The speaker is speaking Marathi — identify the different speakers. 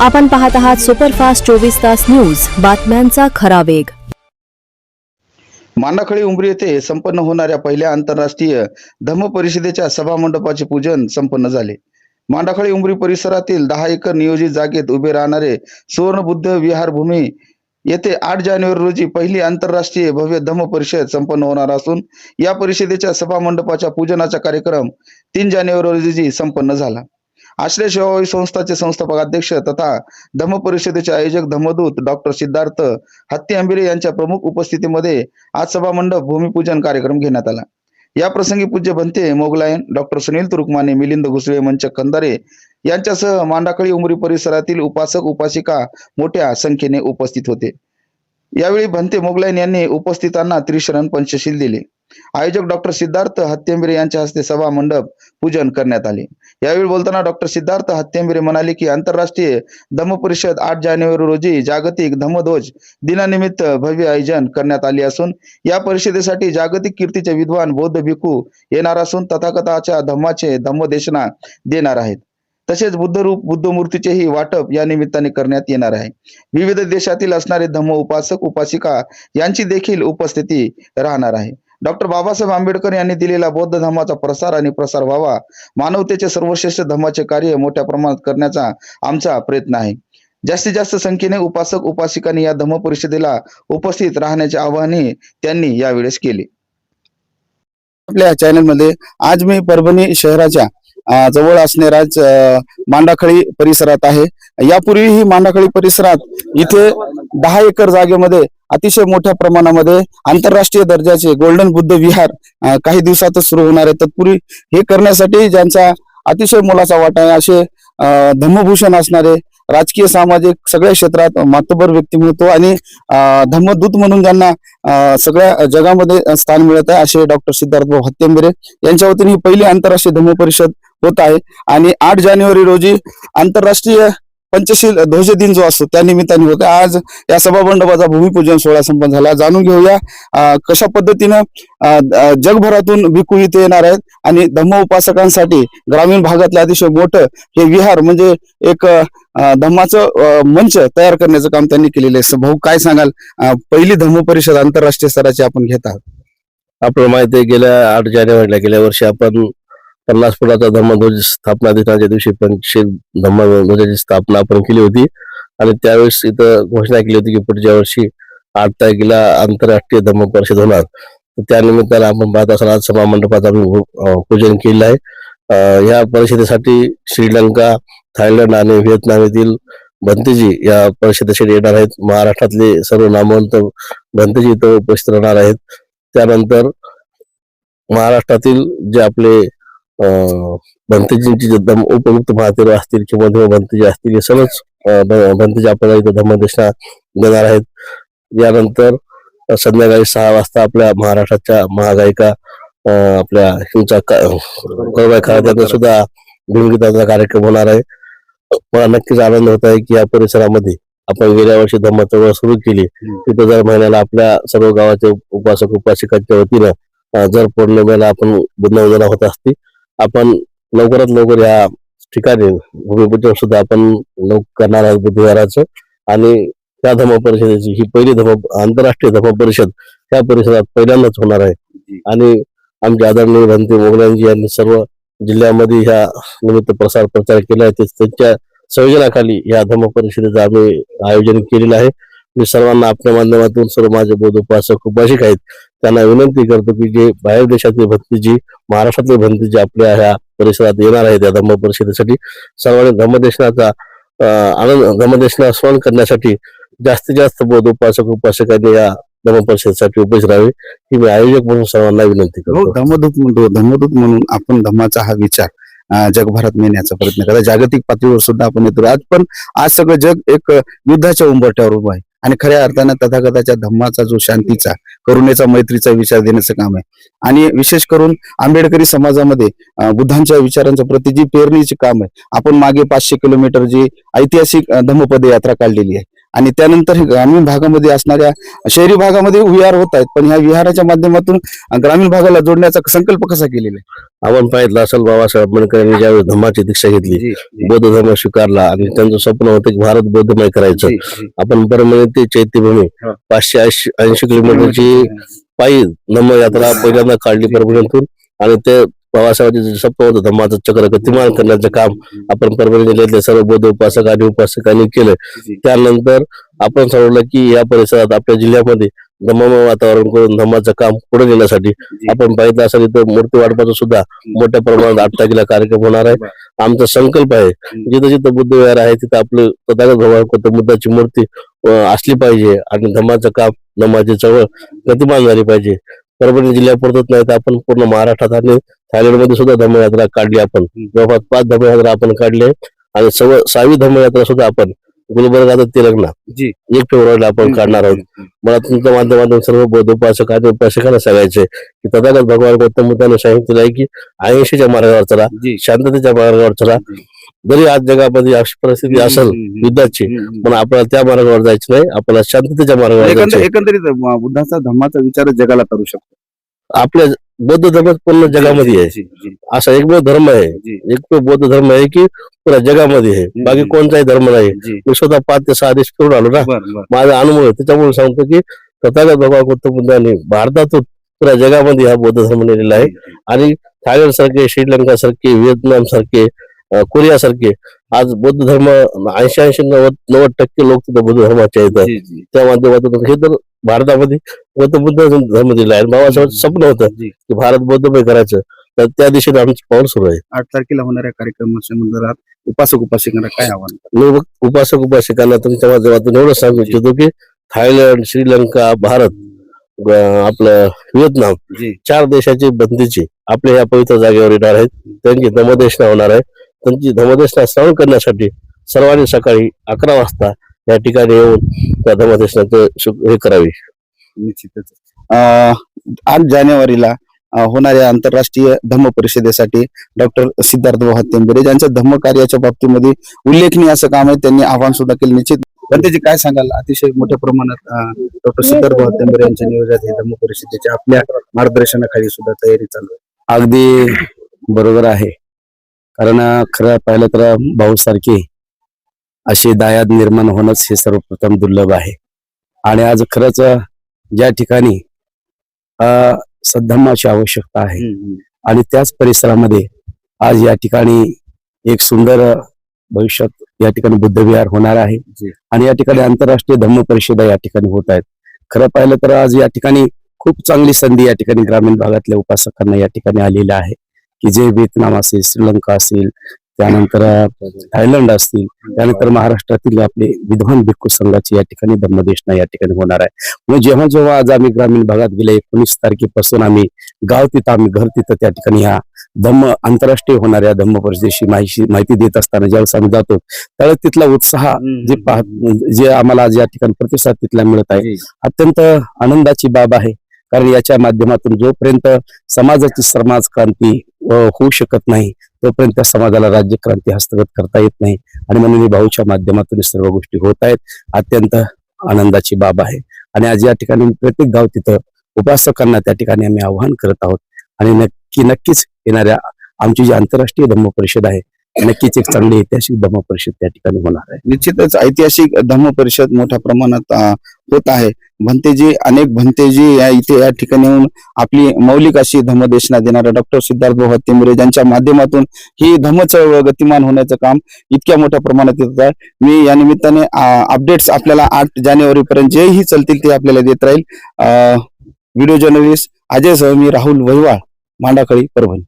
Speaker 1: आपण पाहत आहात सुपरफास्ट चोवीस तास न्यूज. बातम्यांचा खरा वेग.
Speaker 2: मांडाखळी उंबरी येथे संपन्न होणाऱ्या पहिल्या आंतरराष्ट्रीय धम्म परिषदेच्या सभामंडपाचे पूजन संपन्न झाले. मांडाखळी उंबरी परिसरातील दहा एकर नियोजित जागेत उभे राहणारे सुवर्ण बुद्ध विहार भूमी येथे आठ जानेवारी रोजी पहिली आंतरराष्ट्रीय भव्य धम्म परिषद संपन्न होणार असून या परिषदेच्या सभामंडपाच्या पूजनाचा कार्यक्रम तीन जानेवारी रोजी संपन्न झाला. आश्रय सेवाभावी संस्थाचे संस्थापक अध्यक्ष तथा धम्म परिषदेचे आयोजक धम्मदूत डॉक्टर सिद्धार्थ हत्ती आंबिरे यांच्या प्रमुख उपस्थितीमध्ये आज सभामंडप भूमिपूजन कार्यक्रम घेण्यात आला. या प्रसंगी पूज्य भंते मोगलायन डॉक्टर सुनील तुरुकमाने मिलिंद घुसळे मंच खंदारे यांच्यासह मांडाकळी उमरी परिसरातील उपासक उपासिका मोठ्या संख्येने उपस्थित होते. यावेळी भंते मोगलायन यांनी उपस्थितांना त्रिशरण पंचशील दिले. आयोजक डॉक्टर सिद्धार्थ हत्यंबिरे यांच्या हस्ते सभा मंडप पूजन करण्यात आले. यावेळी बोलताना डॉक्टर सिद्धार्थ हत्यंबिरे म्हणाले की आंतरराष्ट्रीय धम्म परिषद आठ जानेवारी रोजी जागतिक धम्मध्वज दिनानिमित्त भव्य आयोजन करण्यात आले असून या परिषदेसाठी जागतिक कीर्तीचे विद्वान बौद्ध भिक्खू येणार असून तथाकथाच्या धम्माचे धम्मदेशना देणार आहेत. तसेच बुद्धरूप बुद्ध मूर्तीचेही वाटप या निमित्ताने करण्यात येणार आहे. विविध देशातील असणारे धम्म उपासक उपासिका यांची देखील उपस्थिती राहणार आहे. डॉक्टर बाबासाहेब आंबेडकर यांनी दिलेला बौद्ध धर्माचा प्रसार आणि प्रसार व्हावा. मानवतेचे सर्वश्रेष्ठ धर्माचे कार्य मोठ्या प्रमाणात करण्याचा आमचा प्रयत्न आहे. जास्तीत जास्त संख्येने उपासक उपासिकांनी या धम्म परिषदेला उपस्थित राहण्याचे आवाहनही त्यांनी यावेळेस केले. आपल्या चॅनलमध्ये आज मी परभणी शहराच्या जवळ असणाऱ्या मांडाखळी परिसरात आहे. यापूर्वी ही मांडाखळी परिसरात इथे दहा एकर जागेमध्ये अतिशय मोठ्या प्रमाणामध्ये आंतरराष्ट्रीय दर्जाचे गोल्डन बुद्ध विहार काही दिवसातच सुरू होणार आहे. तत्पूर्वी हे करण्यासाठी ज्यांचा अतिशय मोलाचा वाटा आहे असे धम्मभूषण असणारे राजकीय सामाजिक सगळ्या क्षेत्रात मातबर मिळतो आणि धम्मदूत म्हणून ज्यांना सगळ्या जगामध्ये स्थान मिळत आहे असे डॉक्टर सिद्धार्थ भाऊ हत्तेंबिरे यांच्या वतीने ही पहिली आंतरराष्ट्रीय धम्म परिषद होत आहे. आणि आठ जानेवारी रोजी आंतरराष्ट्रीय पंचशील ध्वज दिन जो असतो त्या निमित्ताने आज या सभामंडपाचा भूमिपूजन सोहळा संपन्न झाला. जाणून घेऊया कशा पद्धतीनं जगभरातून विकू इथे येणार आहेत आणि धम्म उपासकांसाठी ग्रामीण भागातलं अतिशय मोठं हे विहार म्हणजे एक धम्माचं मंच तयार करण्याचं काम त्यांनी केलेलं आहे. भाऊ काय सांगाल? पहिली धम्म परिषद आंतरराष्ट्रीय स्तराची आपण घेत आहोत.
Speaker 3: आपल्याला माहिती आहे गेल्या आठ जानेवारीला गेल्या वर्षी आपण पन्नास फुटाचा धम्मध्वज स्थापना दिनाच्या दिवशी पंचशे धम्मध्वजाची स्थापना आपण केली होती. आणि त्यावेळेस इथं घोषणा केली होती की पुढच्या वर्षी आठ तारखेला आंतरराष्ट्रीय धम्म परिषद होणार. तर त्या निमित्तानं आपण पाहत असाल आज सभा मंडपात आम्ही पूजन केलेलं आहे. या परिषदेसाठी श्रीलंका थायलंड आणि व्हिएतनाम येथील भंतेजी या परिषदेसाठी येणार आहेत. महाराष्ट्रातले सर्व नामवंत भंतेजी इथं उपस्थित राहणार आहेत. त्यानंतर महाराष्ट्रातील जे आपले भंतेजींची जे उपयुक्त महातेर असतील किंवा देव भंतेजी असतील हे सर्वच भंतेजी आपल्याला इथं धम्मदेशना देणार आहेत. यानंतर संध्याकाळी सहा वाजता आपल्या महाराष्ट्राच्या महागायिका आपल्या हिंचा कळवाय खरात्याचा सुद्धा भूमिगीताचा कार्यक्रम होणार आहे. मला नक्कीच आनंद होत आहे की या परिसरामध्ये आपण गेल्या वर्षी धम्म चळवळ सुरू केली. तिथं दर महिन्याला आपल्या सर्व गावाचे उपासक उपासिकांच्या वतीनं जर पौर्णिमेला आपण बुद्धवंदना होत असती आपण लवकरात लवकर या ठिकाणी भूमिपूजन सुद्धा आपण लवकर करणार आहोत बुधवाराचं. आणि त्या धर्म परिषदेची ही पहिली धर्म आंतरराष्ट्रीय धर्म परिषद त्या परिसरात पहिल्यांदाच होणार आहे. आणि आमचे आदरणीय भंते मोगलांजी यांनी सर्व जिल्ह्यामध्ये ह्या निमित्त प्रसार प्रचार केला आहे. ते- त्यांच्या संयोजनाखाली या धर्म परिषदेचं आम्ही आयोजन केलेलं आहे. मी सर्वांना आपल्या माध्यमातून सर्व माझे बौद्ध उपासक उपासिक आहेत. त्यांना विनंती करतो की जे बाहेर देशातले भंतीजी महाराष्ट्रातले भंतीजी आपल्या ह्या परिसरात येणार आहेत या धम्म परिषदेसाठी सर्वांनी धम्मदेशनाचा आनंद धम्मदेशना स्मरण करण्यासाठी जास्तीत जास्त बौद्ध उपासक उपासकांनी या धम्म परिषदेसाठी उपस्थित राहावे. ही मी आयोजक म्हणून सर्वांना विनंती करतो.
Speaker 2: हो, धम्मदूत म्हणतो धम्मदूत म्हणून आपण धम्माचा हा विचार जगभरात नेण्याचा प्रयत्न करा. जागतिक पातळीवर सुद्धा आपण येतो. आज पण आज सगळं जग एक युद्धाच्या उंबरट्यावर उभं आहे. आणि खऱ्या अर्थानं तथागताच्या धम्माचा जो शांतीचा करुणेचा मैत्रीचा विचार देण्याचं काम आहे. आणि विशेष करून आंबेडकरी समाजामध्ये बुद्धांच्या विचारांचं प्रति जी पेरणीचे काम आहे. आपण मागे पाचशे किलोमीटर जी ऐतिहासिक धम्मपद यात्रा काढलेली आहे. आणि त्यानंतर हे ग्रामीण भागामध्ये असणाऱ्या शहरी भागामध्ये विहार होत आहेत. पण ह्या विहाराच्या माध्यमातून ग्रामीण भागाला जोडण्याचा संकल्प कसा केलेला
Speaker 3: आपण पाहिलं असेल बाबासाहेब आंबेडकर यांनी ज्यावेळी धम्माची दीक्षा घेतली
Speaker 2: आहे
Speaker 3: बौद्ध धर्म स्वीकारला आणि त्यांचं स्वप्न होतं की भारत बौद्धमय करायचं. आपण परमने ते चैत्यभूमी. पाचशे ऐंशी ऐंशी किलोमीटरची पायी धम्म यात्रा पहिल्यांदा काढली परभणीतून आणि ते बाबासाहेबांचे जे स्वप्न होतं धम्माचं चक्र गतिमान करण्याचं काम आपण परभणी जिल्ह्यातले सर्व बौद्ध उपासक आणि उपासकांनी केलं. त्यानंतर आपण ठरवलं की या परिसरात आपल्या जिल्ह्यामध्ये धम्ममय वातावरण करून धम्माचं काम पुढे नेण्यासाठी आपण पाहिलं असेल इथं मूर्ती वाटपाचा सुद्धा मोठ्या प्रमाणात आठ तारखेला कार्यक्रम होणार आहे. आमचा संकल्प आहे जिथं जिथं बुद्ध विहार आहे तिथं आपलं तथागत भगवान गौतम बुद्धाची मूर्ती असली पाहिजे आणि धम्माचं काम धम्माची चळवळ गतिमान झाली पाहिजे. परभणी जिल्ह्यापुरतच नाही तर आपण पूर्ण महाराष्ट्रात आणि थायलंडमध्ये सुद्धा धम्मयात्रा काढली आपण. जवळपास पाच धम्मयात्रा आपण काढली आणि सव सहावी धम्मयात्रा सुद्धा आपण गुलबर्गात तेलंगणा
Speaker 2: जी.
Speaker 3: एक फेब्रुवारीला आपण काढणार आहोत. मला तुमच्या माध्यमातून सर्व बौद्ध उपासक आणि उपासकांना सांगायचंय की तथागत भगवान गौतम बुद्धाने सांगितलेलं आहे की अहिंसेच्या मार्गावर चला शांततेच्या मार्गावर चला. जरी आज जगामध्ये अशी परिस्थिती असेल युद्धाची पण आपल्याला त्या मार्गावर जायचं नाही. आपल्याला शांततेच्या मार्गावर
Speaker 2: एकंदरीत बुद्धाचा धर्माचा विचार जगाला करू शकतो.
Speaker 3: आपल्या बौद्ध धर्म पूर्ण जगामध्ये आहे. असा एकमेव धर्म आहे. एकमेव बौद्ध धर्म आहे की पुऱ्या जगामध्ये आहे. बाकी कोणताही धर्म नाही. मी स्वतः पाच ते सहा देश फिरून आलो ना. माझा अनुभव आहे. त्याच्यामुळे सांगतो की तथागत भगवान गौतम बुद्धाने भारतातून पुऱ्या जगामध्ये हा बौद्ध धर्म नेलेला आहे. आणि थायलंड सारखे श्रीलंका सारखे व्हिएतनाम सारखे कोरिया सारखे आज बौद्ध धर्म ऐंशी ऐंशी नव्वद नव्वद टक्के लोक तिथं बौद्ध धर्माचे आहेत. त्या माध्यमातून हे तर भारतामध्ये गौतम बुद्ध धर्म दिला आहे. बाबासाहेब स्वप्न होतं. की भारत बौद्धमय करायचं. तर त्या दिशेने आमचं पाऊल सुरू आहे.
Speaker 2: आठ तारखेला होणाऱ्या कार्यक्रमाच्या मंदिरात उपासक उपासिकांना काय आव्हान?
Speaker 3: मी उपासक उपासिकांना तुमच्या माध्यमातून एवढं सांगू इच्छितो की थायलंड श्रीलंका भारत आपलं व्हिएतनाम चार देशाची बंदीची आपल्या या पवित्र जागेवर येणार आहेत. त्यांची धमदेशना होणार आहे. त्यांची धमदेशना श्रवण करण्यासाठी सर्वांनी सकाळी अकरा वाजता या ठिकाणी येऊन त्या धमदेशनाचं शु- हे करावी.
Speaker 2: निश्चितच. आठ जानेवारीला होणाऱ्या आंतरराष्ट्रीय धम्म परिषदेसाठी डॉक्टर सिद्धार्थ भाऊ टेंबरे ज्यांच्या धम्म कार्याच्या बाबतीमध्ये उल्लेखनीय असं काम आहे त्यांनी आव्हान सुद्धा केलं. निश्चित पण त्याची काय सांगाल? अतिशय मोठ्या प्रमाणात डॉक्टर सिद्धार्थ टेंबरे यांच्या नियोजनात हे धम्म परिषदेच्या आपल्या मार्गदर्शनाखाली सुद्धा तयारी चालू आहे.
Speaker 4: अगदी बरोबर आहे. कारण खरं पाहिलं तर भाऊसारखी अशी दायाद निर्माण होणंच हे सर्वप्रथम दुर्लभ आहे. आणि आज खरंच ज्या ठिकाणी सद्धम्माची आवश्यकता आहे आणि त्याच परिसरामध्ये आज या ठिकाणी एक सुंदर भविष्यात या ठिकाणी बुद्धविहार होणार आहे. आणि या ठिकाणी आंतरराष्ट्रीय धम्म परिषदा या ठिकाणी होत आहेत. खरं पाहिलं तर आज या ठिकाणी खूप चांगली संधी या ठिकाणी ग्रामीण भागातल्या उपासकांना या ठिकाणी आलेल्या आहे. की जे व्हिएतनाम असेल श्रीलंका असेल त्यानंतर थायलंड असतील त्यानंतर महाराष्ट्रातील आपले विद्वान भिक्खू संघाची या ठिकाणी धम्मदेशना या ठिकाणी होणार आहे. म्हणजे जेव्हा जेव्हा आज आम्ही ग्रामीण भागात गेले एकोणीस तारखेपासून आम्ही गाव तिथं आम्ही घर तिथं त्या ठिकाणी ह्या धम्म आंतरराष्ट्रीय होणाऱ्या धम्म परिषदेशी माहिती माहिती देत असताना ज्यावेळेस आम्ही जातो त्यावेळेस तिथला उत्साह जे पाह जे आम्हाला आज या ठिकाणी प्रतिसाद तिथला मिळत आहे. अत्यंत आनंदाची बाब आहे. कारण याच्या माध्यमातून जोपर्यंत समाजाची समाज क्रांती होऊ शकत नाही. तोपर्यंत त्या समाजाला राज्य क्रांती हस्तगत करता येत नाही. आणि म्हणून ही भाऊच्या माध्यमातून सर्व गोष्टी होत आहेत. अत्यंत आनंदाची बाब आहे. आणि आज या ठिकाणी प्रत्येक गाव तिथं उपासकांना त्या ठिकाणी आम्ही आवाहन करत आहोत. आणि नक्की नक्कीच येणाऱ्या आमची जी आंतरराष्ट्रीय धम्म परिषद आहे नक्कीच एक चांगली ऐतिहासिक धम्म परिषद त्या ठिकाणी होणार आहे.
Speaker 2: निश्चितच ऐतिहासिक धम्म परिषद मोठ्या प्रमाणात होत आहे. भंतेजी अनेक भंतेजी या इथे या ठिकाणी येऊन आपली मौलिक अशी धम्मदेशना देणारा डॉक्टर सिद्धार्थ भाऊ टेंबरे ज्यांच्या माध्यमातून ही धम्म चळवळ गतिमान होण्याचं काम इतक्या मोठ्या प्रमाणात येत आहे. मी या निमित्ताने अपडेट्स आपल्याला आठ जानेवारी पर्यंत जेही चालतील ते आपल्याला देत राहील. व्हिडिओ जर्नलिस्ट अजय सह मी राहुल वहिवाळ मांडाखळी परभणी.